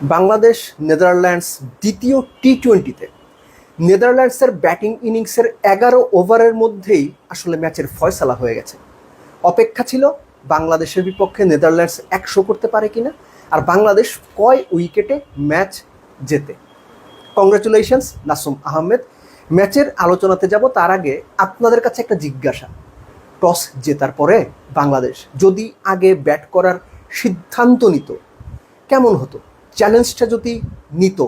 Bangladesh Netherlands দ্বিতীয় টি টোয়েন্টিতে নেদারল্যান্ডসের ব্যাটিং ইনিংসের এগারো ওভারের মধ্যেই আসলে ম্যাচের ফয়সালা হয়ে গেছে। অপেক্ষা ছিল বাংলাদেশের বিপক্ষে নেদারল্যান্ডস একশো করতে পারে কিনা, আর বাংলাদেশ কয় উইকেটে ম্যাচ জেতে। কংগ্রেচুলেশনস, নাসুম আহমেদ। ম্যাচের আলোচনাতে যাব তার আগে আপনাদের কাছে একটা জিজ্ঞাসা। টস জেতার পরে বাংলাদেশ যদি আগে ব্যাট করার সিদ্ধান্ত নিত, কেমন হতো? চ্যালেঞ্জটা যদি নিত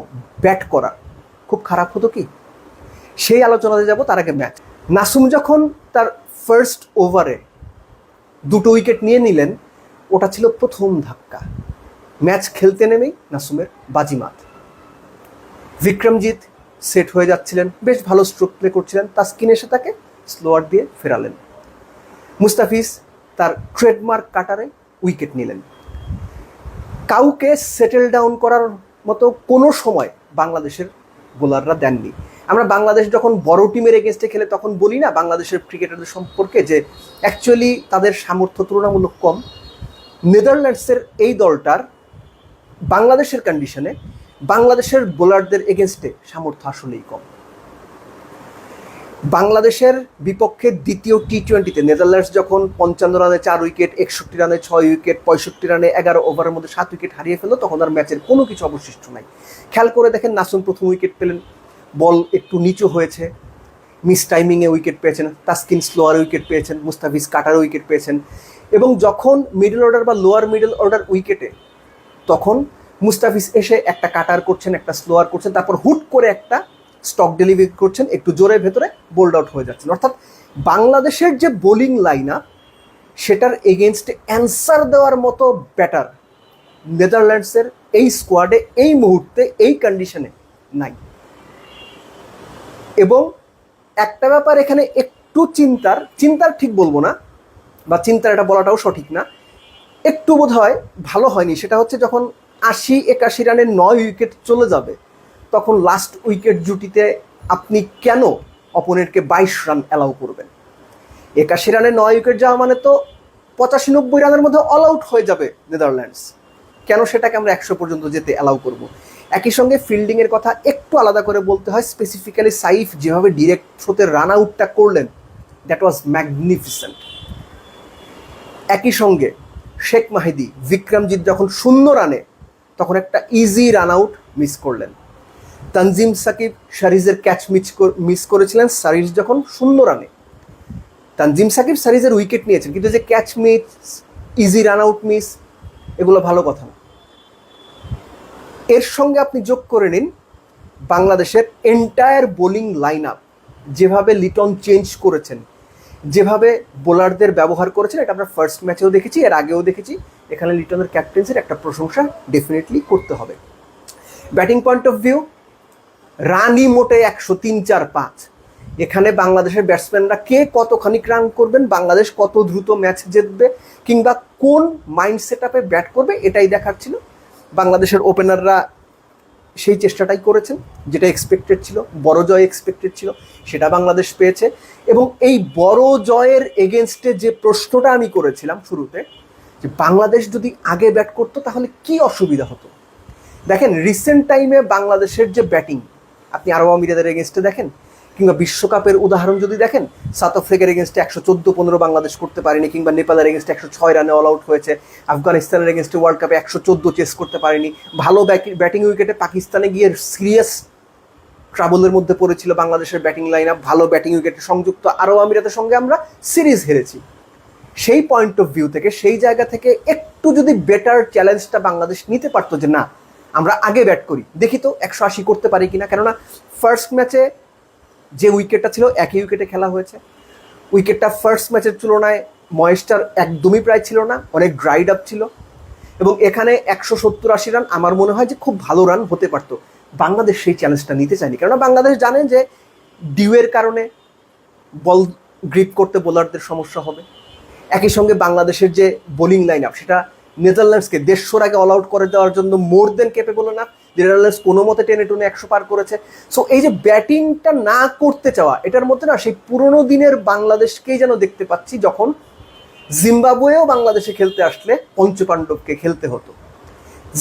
ব্যাট করা খুব খারাপ হতো কি? সেই আলোচনাতে যাব তার আগে ম্যাচ। নাসুম যখন তার ফার্স্ট ওভারে দুটো উইকেট নিয়ে নিলেন, ওটা ছিল প্রথম ধাক্কা। ম্যাচ খেলতে নেমেই নাসুমের বাজিমাত। বিক্রমজিৎ সেট হয়ে যাচ্ছিলেন, বেশ ভালো স্ট্রোক প্লে করছিলেন তাস্কিন এসে তাকে স্লোয়ার দিয়ে ফেরালেন। মুস্তাফিজ তার ট্রেডমার্ক কাটারে উইকেট নিলেন। কাউকে সেটেল ডাউন করার মতো কোনো সময় বাংলাদেশের বোলাররা দেননি। আমরা বাংলাদেশ যখন বড় টিমের এগেনস্টে খেলে তখন বলি না, বাংলাদেশের ক্রিকেটারদের সম্পর্কে যে অ্যাকচুয়ালি তাদের সামর্থ্য তুলনামূলক কম। নেদারল্যান্ডসের এই দলটার বাংলাদেশের কন্ডিশনে বাংলাদেশের বোলারদের এগেনস্টে সামর্থ্য আসলেই কম। বাংলাদেশের বিপক্ষে দ্বিতীয় টি টোয়েন্টিতে নেদারল্যান্ডস যখন পঞ্চান্ন রানে চার উইকেট, একষট্টি রানে ছয় উইকেট, পঁয়ষট্টি রানে এগারো ওভারের মধ্যে সাত উইকেট হারিয়ে ফেলল, তখন আর ম্যাচের কোনো কিছু অবশিষ্ট নাই। খেয়াল করে দেখেন নাসুন প্রথম উইকেট পেলেন, বল একটু নিচু হয়েছে, মিস টাইমিংয়ে উইকেট পেয়েছেন, তাস্কিন স্লোয়ার উইকেট পেয়েছেন, মুস্তাফিজ কাটার উইকেট পেয়েছেন এবং যখন মিডল অর্ডার বা লোয়ার মিডল অর্ডার উইকেটে, তখন মুস্তাফিজ এসে একটা কাটার করছেন, একটা স্লোয়ার করছেন, তারপর হুট করে একটা স্টক ডেলিভারি করছেন, একটু জোরের ভেতরে বোল্ড আউট হয়ে যাচ্ছেন। অর্থাৎ বাংলাদেশের যে বোলিং লাইন আপ, সেটার এগেনস্টে অ্যান্সার দেওয়ার মতো ব্যাটার নেদারল্যান্ডসের এই স্কোয়াডে এই মুহূর্তে, এই কন্ডিশনে নাই। এবং একটা ব্যাপার এখানে একটু চিন্তার চিন্তার ঠিক বলব না, বা চিন্তার এটা বলাটাও সঠিক না, একটু বোধ হয় ভালো হয়নি। সেটা হচ্ছে যখন আশি একাশি রানের নয় উইকেট চলে যাবে তখন লাস্ট উইকেট জুটিতে আপনি কেন অপোনেন্টকে বাইশ রান অ্যালাউ করবেন? একাশি রানে নয় উইকেট যাওয়া মানে তো পঁচাশি নব্বই রানের মধ্যে অল আউট হয়ে যাবে নেদারল্যান্ডস। কেন সেটাকে আমরা একশো পর্যন্ত যেতে অ্যালাউ করব? একই সঙ্গে ফিল্ডিংয়ের কথা একটু আলাদা করে বলতে হয় স্পেসিফিক্যালি সাইফ যেভাবে ডিরেক্ট থ্রোতে রান আউটটা করলেন দ্যাট ওয়াজ ম্যাগনিফিসেন্ট একই সঙ্গে শেখ মাহিদি, বিক্রমজিৎ যখন শূন্য রানে তখন একটা ইজি রান আউট মিস করলেন। তানজিম সাকিব সারিজের ক্যাচ মিস মিস করেছিলেন সারিজ যখন শূন্য রানে। তানজিম সাকিব সারিজের উইকেট নিয়েছেন, কিন্তু যে catch miss easy run out miss এগুলো ভালো কথা না। এর সঙ্গে আপনি যোগ করে নিন বাংলাদেশের এন্টায়ার বোলিং লাইন আপ যেভাবে লিটন চেঞ্জ করেছেন, যেভাবে বোলারদের ব্যবহার করেছেন, এটা আমরা ফার্স্ট ম্যাচেও দেখেছি, এর আগেও দেখেছি, এখানে লিটনের ক্যাপ্টেন্সির একটা প্রশংসা ডেফিনেটলি করতে হবে। ব্যাটিং পয়েন্ট অফ ভিউ রানই মোটে একশো তিন চার পাঁচ। এখানে বাংলাদেশের ব্যাটসম্যানরা কে কতখানি রান করবেন, বাংলাদেশ কত দ্রুত ম্যাচ জিতবে, কিংবা কোন মাইন্ড সেট আপে ব্যাট করবে, এটাই দেখার ছিল। বাংলাদেশের ওপেনাররা সেই চেষ্টাটাই করেছেন, যেটা এক্সপেক্টেড ছিল, বড় জয় এক্সপেক্টেড ছিল, সেটা বাংলাদেশ পেয়েছে। এবং এই বড় জয়ের এগেনস্টে যে প্রশ্নটা আমি করেছিলাম শুরুতে, যে বাংলাদেশ যদি আগে ব্যাট করতো, তাহলে কি অসুবিধা হতো? দেখেন রিসেন্ট টাইমে বাংলাদেশের যে ব্যাটিং আপনি আরব আমিরাদের এগেনস্টে দেখেন? কিংবা বিশ্বকাপের উদাহরণ যদি দেখেন, সাউথ আফ্রিকার এগেনস্টে একশো চোদ্দ, পনেরো বাংলাদেশ করতে পারেনি, কিংবা নেপালের এগেনস্টে একশো ছয় রানে অল আউট হয়েছে, আফগানিস্তানের এগেনস্টে ওয়ার্ল্ড কাপে একশো চোদ্দ চেস করতে পারেনি, ভালো ব্যাটিং উইকেটে পাকিস্তানে গিয়ে সিরিয়াস ট্রাবলের মধ্যে পড়েছিল বাংলাদেশের ব্যাটিং লাইন আপ ভালো ব্যাটিং উইকেটে সংযুক্ত আরব আমিরাতের সঙ্গে আমরা সিরিজ হেরেছি। সেই পয়েন্ট অফ ভিউ থেকে, সেই জায়গা থেকে একটু যদি বেটার চ্যালেঞ্জটা বাংলাদেশ নিতে পারতো যে না আমরা আগে ব্যাট করি। দেখি তো একশো আশি করতে পারি কিনা। কেননা ফার্স্ট ম্যাচে যে উইকেটটা ছিল, একই উইকেটে খেলা হয়েছে। উইকেটটা ফার্স্ট ম্যাচের তুলনায় ময়েস্টার একদমই প্রায় ছিল না, অনেক ড্রাইড আপ ছিল। এবং এখানে একশো সত্তর আশি রান আমার মনে হয় যে খুব ভালো রান হতে পারতো। বাংলাদেশ সেই চ্যালেঞ্জটা নিতে চায়নি। কেননা বাংলাদেশ জানেন যে ডিউয়ের কারণে বল গ্রিপ করতে বোলারদের সমস্যা হবে। একই সঙ্গে বাংলাদেশের যে বোলিং লাইন আপ সেটা নেদারল্যান্ডসকে দেড়শোর আগে অল আউট করে দেওয়ার জন্য মোর দেন কেপেবল না। নেদারল্যান্ডস কোনো মতে টেনে টুনে একশো পার করেছে। সো এই যে ব্যাটিংটা না করতে চাওয়া, এটার মধ্যে না সেই পুরোনো দিনের বাংলাদেশকেই যেন দেখতে পাচ্ছি যখন জিম্বাবুয়েও বাংলাদেশে খেলতে আসলে পঞ্চপাণ্ডবকে খেলতে হতো।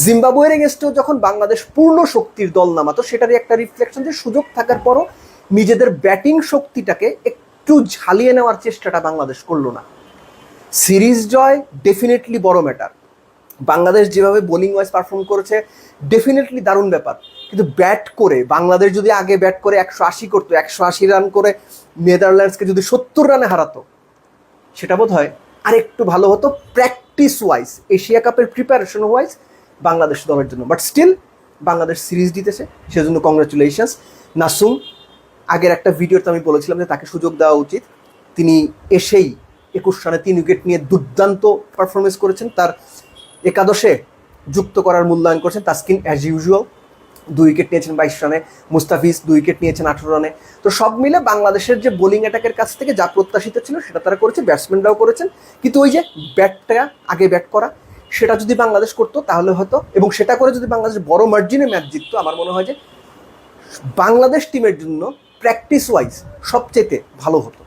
জিম্বাবুয়ের এগেনস্টেও যখন বাংলাদেশ পূর্ণ শক্তির দল নামাতো, সেটারই একটা রিফ্লেকশন যে সুযোগ থাকার পরও নিজেদের ব্যাটিং শক্তিটাকে একটু ঝালিয়ে নেওয়ার চেষ্টাটা বাংলাদেশ করল না। সিরিজ জয় ডেফিনেটলি বড় ম্যাটার বাংলাদেশ যেভাবে বোলিং ওয়াইজ পারফর্ম করেছে ডেফিনেটলি দারুণ ব্যাপার। কিন্তু ব্যাট করে, বাংলাদেশ যদি আগে ব্যাট করে একশো আশি করতো, একশো আশি রান করে নেদারল্যান্ডসকে যদি সত্তর রানে হারাতো, সেটা বোধ হয় আরেকটু ভালো হতো প্র্যাকটিস ওয়াইজ এশিয়া কাপের প্রিপারেশন ওয়াইজ বাংলাদেশ দলের জন্য। বাট স্টিল বাংলাদেশ সিরিজ জিতেছে, সেজন্য কংগ্রাচুলেশনস নাসুম, আগের একটা ভিডিওতে আমি বলেছিলাম যে তাকে সুযোগ দেওয়া উচিত। তিনি এসেই একুশ রানে তিন উইকেট নিয়ে দুর্দান্ত পারফরমেন্স করেছেন। তার একাদশে যুক্ত করার মূল্যায়ন করেছেন তাস্কিন অ্যাজ ইউজুয়াল দুই উইকেট নিয়েছেন বাইশ রানে। মুস্তাফিজ দুই উইকেট নিয়েছেন আঠারো রানে। তো সব মিলে বাংলাদেশের যে বোলিং অ্যাটাকের কাছ থেকে যা প্রত্যাশিত ছিল সেটা তারা করেছে ব্যাটসম্যানরাও করেছেন। কিন্তু ওই যে ব্যাটটা আগে ব্যাট করা, সেটা যদি বাংলাদেশ করতো তাহলে হয়তো এবং সেটা করে যদি বাংলাদেশ বড় মার্জিনে ম্যাচ জিততো, আমার মনে হয় যে বাংলাদেশ টিমের জন্য প্র্যাকটিস ওয়াইজ সবচেয়ে ভালো হতো।